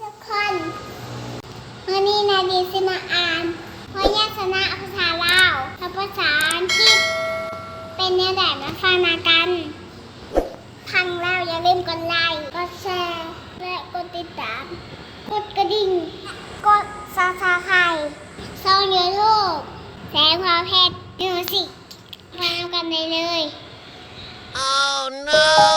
ทุกคนวันนี้นาดีสิมาอ่านพยัญชนะภาษาลาวกับภาษาอังกฤษ เป็นเนื้อแดดมาฟังนากันพังแล้วอย่าลืมกดไลค์กดแชร์และกดติดตาม กดกระดิ่ง กดซับสไครต์ช่องยูทูบแสงความเพชรมิวสิกมาทำกันได้เลย Oh no!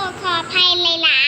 ขอปรเลยขอโทษขออภัยหล